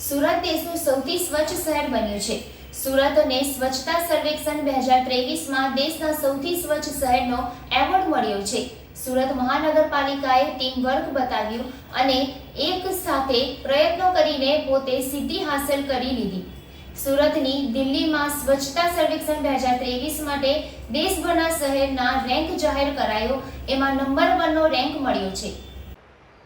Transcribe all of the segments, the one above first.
સુરત દેશનું સૌથી સ્વચ્છ શહેર બન્યું છે. સુરતને સ્વચ્છતા સર્વેક્ષણ બે હજાર ત્રેવીસમાં દેશના સૌથી સ્વચ્છ શહેરનો એવોર્ડ મળ્યો છે. સુરત મહાનગરપાલિકાએ ટીમ વર્ક બતાવ્યું અને એક સાથે પ્રયત્નો કરીને પોતે સિદ્ધિ હાંસલ કરી લીધી. સુરતની દિલ્હીમાં સ્વચ્છતા સર્વેક્ષણ બે હજાર ત્રેવીસ માટે દેશભરના શહેરના રેન્ક જાહેર કરાયો. એમાં નંબર વનનો રેન્ક મળ્યો છે.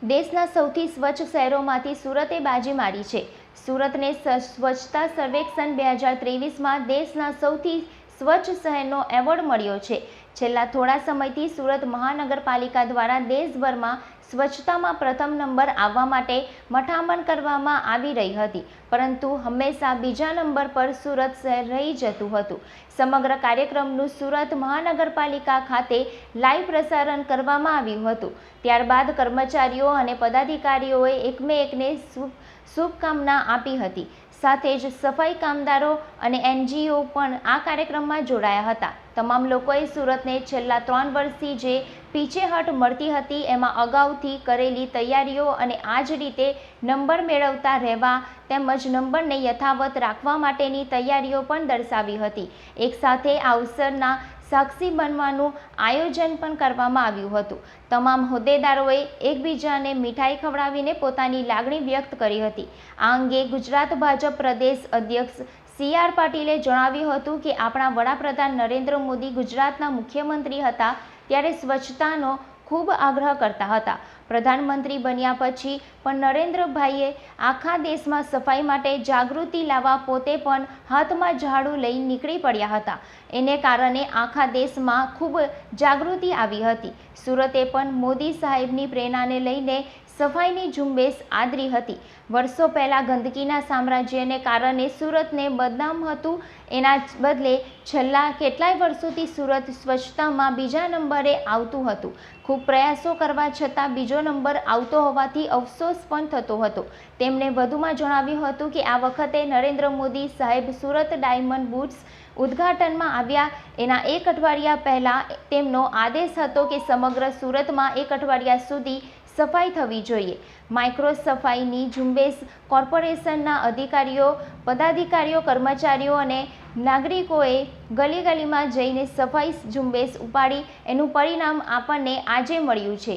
દેશના સૌથી સ્વચ્છ શહેરોમાંથી સુરતે બાજી મારી છે. સુરતને સ્વચ્છતા સર્વેક્ષણ બે હજાર ત્રેવીસમાં દેશના સૌથી સ્વચ્છ શહેરનો એવોર્ડ મળ્યો છે. છેલ્લા થોડા સમયથી સુરત મહાનગરપાલિકા દ્વારા દેશભરમાં સ્વચ્છતામાં પ્રથમ નંબર આવવા માટે મઠામણ કરવામાં આવી રહી હતી. પરંતુ હંમેશા બીજા નંબર પર સુરત શહેર રહી જતું હતું. સમગ્ર કાર્યક્રમનું સુરત મહાનગરપાલિકા ખાતે લાઈવ પ્રસારણ કરવામાં આવ્યું હતું. ત્યારબાદ કર્મચારીઓ અને પદાધિકારીઓએ એકમેકને શુભ શુભકામના આપી હતી. સાથે જ સફાઈ કામદારો અને એનજીઓ પણ આ કાર્યક્રમમાં જોડાયા હતા. તમામ લોકોએ સુરતને છેલ્લા ત્રણ વર્ષથી જે પીછેહટ મળતી હતી, એમાં અગાઉથી કરેલી તૈયારીઓ અને આ જ રીતે નંબર મેળવતા રહેવા તેમજ નંબરને યથાવત રાખવા માટેની તૈયારીઓ પણ દર્શાવી હતી. એકસાથે આ અવસરના સાક્ષી બનવાનું આયોજન પણ કરવામાં આવ્યું હતું. તમામ હોદ્દેદારોએ એકબીજાને મીઠાઈ ખવડાવીને પોતાની લાગણી વ્યક્ત કરી હતી. આ અંગે ગુજરાત ભાજપ પ્રદેશ અધ્યક્ષ સી આર પાટીલે જણાવ્યું હતું કે આપણા વડાપ્રધાન નરેન્દ્ર મોદી ગુજરાતના મુખ્યમંત્રી હતા ત્યારે સ્વચ્છતાનો ખૂબ આગ્રહ કરતા હતા. પ્રધાનમંત્રી બન્યા પછી પણ નરેન્દ્રભાઈએ આખા દેશમાં સફાઈ માટે જાગૃતિ લાવવા પોતે પણ હાથમાં ઝાડુ લઈ નીકળી પડ્યા હતા. એને કારણે આખા દેશમાં ખૂબ જાગૃતિ આવી હતી. સુરતે પણ મોદી સાહેબની પ્રેરણાને લઈને સફાઈની ઝુંબેશ આદરી હતી. વર્ષો પહેલાં ગંદકીના સામ્રાજ્યને કારણે સુરતને બદનામ હતું. એના બદલે છેલ્લા કેટલાય વર્ષોથી સુરત સ્વચ્છતામાં બીજા નંબરે આવતું હતું. ખૂબ પ્રયાસો કરવા છતાં બીજો નંબર આવતો હોવાથી અફસોસ પણ થતો હતો. તેમણે વધુમાં જણાવ્યું હતું કે આ વખતે નરેન્દ્ર મોદી સાહેબ સુરત ડાયમંડ બુટ્સ ઉદ્ઘાટનમાં આવ્યા. એના એક અઠવાડિયા પહેલાં તેમનો આદેશ હતો કે સમગ્ર સુરતમાં એક અઠવાડિયા સુધી સફાઈ થવી જોઈએ. માઇક્રો સફાઈની ઝુંબેશ કોર્પોરેશનના અધિકારીઓ, પદાધિકારીઓ, કર્મચારીઓ અને નાગરિકોએ ગલી ગલીમાં જઈને સફાઈ ઝુંબેશ ઉપાડી એનું પરિણામ આપણને આજે મળ્યું છે.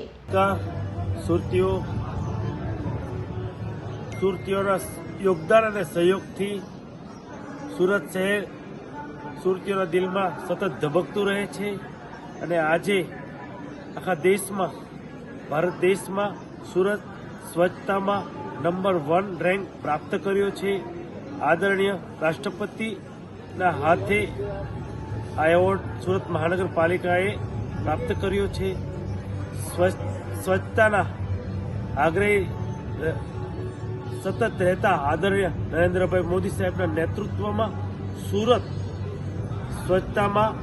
સુરતીઓ, સુરતીઓના યોગદાન અને સહયોગથી સુરત શહેર સુરતીઓના દિલમાં સતત ધબકતું રહે છે અને આજે આખા દેશમાં ભારત દેશમાં સુરત સ્વચ્છતામાં નંબર વન રેન્ક પ્રાપ્ત કર્યો છે. આદરણીય રાષ્ટ્રપતિના હાથે આ એવોર્ડ સુરત મહાનગરપાલિકાએ પ્રાપ્ત કર્યો છે. સ્વચ્છ, સ્વચ્છતાના આગ્રહી સતત રહેતા આદરણીય નરેન્દ્રભાઈ મોદી સાહેબના નેતૃત્વમાં સુરત સ્વચ્છતામાં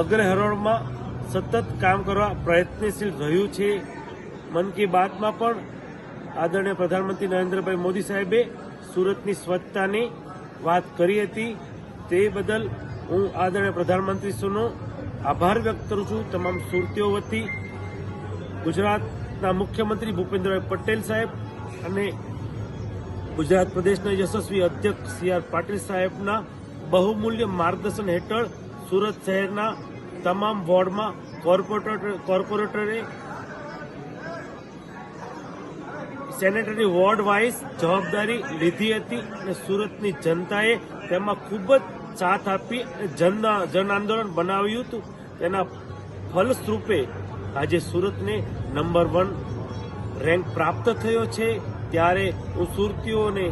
અગ્રહરોળમાં સતત કામ કરવા પ્રયત્નશીલ રહ્યું છે. મન કી બાતમાં પણ આદરણીય પ્રધાનમંત્રી નરેન્દ્રભાઈ મોદી સાહેબે સુરતની સ્વચ્છતાની વાત કરી હતી. તે બદલ હું આદરણીય પ્રધાનમંત્રીશ્રીનો આભાર વ્યક્ત કરું છું. તમામ સુરતીઓ વતી ગુજરાતના મુખ્યમંત્રી ભૂપેન્દ્રભાઈ પટેલ સાહેબ અને ગુજરાત પ્રદેશના યશસ્વી અધ્યક્ષ સી આર પાટીલ સાહેબના બહુમૂલ્ય માર્ગદર્શન હેઠળ સુરત શહેરના તમામ વોર્ડમાં કોર્પોરેટર, કોર્પોરેટરે સેનેટરી વોર્ડ વાઇઝ જવાબદારી લીધી હતી અને સુરતની જનતાએ તેમાં ખૂબ જ સાથ આપી જન જન આંદોલન બનાવ્યું હતું. તેના ફલસ્વરૂપે આજે સુરતને નંબર વન રેન્ક પ્રાપ્ત થયો છે. ત્યારે હું સુરતીઓને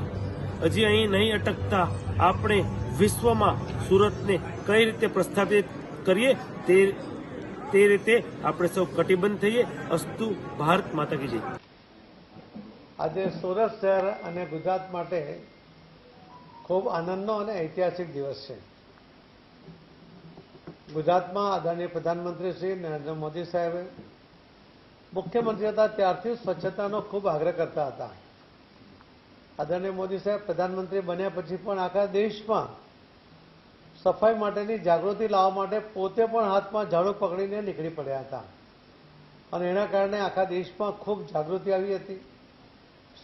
હજી અહીં નહીં અટકતા આપણે વિશ્વમાં સુરતને કઈ રીતે પ્રસ્થાપિત કરીએ તે તે રીતે આપણે સૌ કટિબદ્ધ થઈએ. અસ્તુ ભારત માતા કી જય. આજે સુરત શહેર અને ગુજરાત માટે ખૂબ આનંદનો અને ઐતિહાસિક દિવસ છે. ગુજરાતમાં આદરણીય પ્રધાનમંત્રી શ્રી નરેન્દ્ર મોદી સાહેબે મુખ્યમંત્રી હતા, ત્યારથી સ્વચ્છતાનો ખૂબ આગ્રહ કરતા હતા. આદરણીય મોદી સાહેબ પ્રધાનમંત્રી બન્યા પછી પણ આખા દેશમાં સફાઈ માટેની જાગૃતિ લાવવા માટે પોતે પણ હાથમાં ઝાડુ પકડીને નીકળી પડ્યા હતા. અને એના કારણે આખા દેશમાં ખૂબ જાગૃતિ આવી હતી.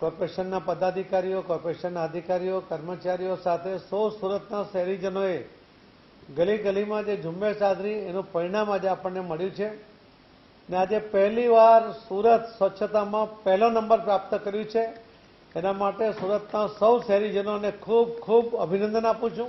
કોર્પોરેશનના પદાધિકારીઓ, કોર્પોરેશનના અધિકારીઓ, કર્મચારીઓ સાથે સૌ સુરતના શહેરીજનોએ ગલી ગલીમાં જે ઝુંબેશ આદરી એનું પરિણામ આજે આપણને મળ્યું છે. ને આજે પહેલીવાર સુરત સ્વચ્છતામાં પહેલો નંબર પ્રાપ્ત કર્યું છે. એના માટે સુરતના સૌ શહેરીજનોને ખૂબ ખૂબ અભિનંદન આપું છું.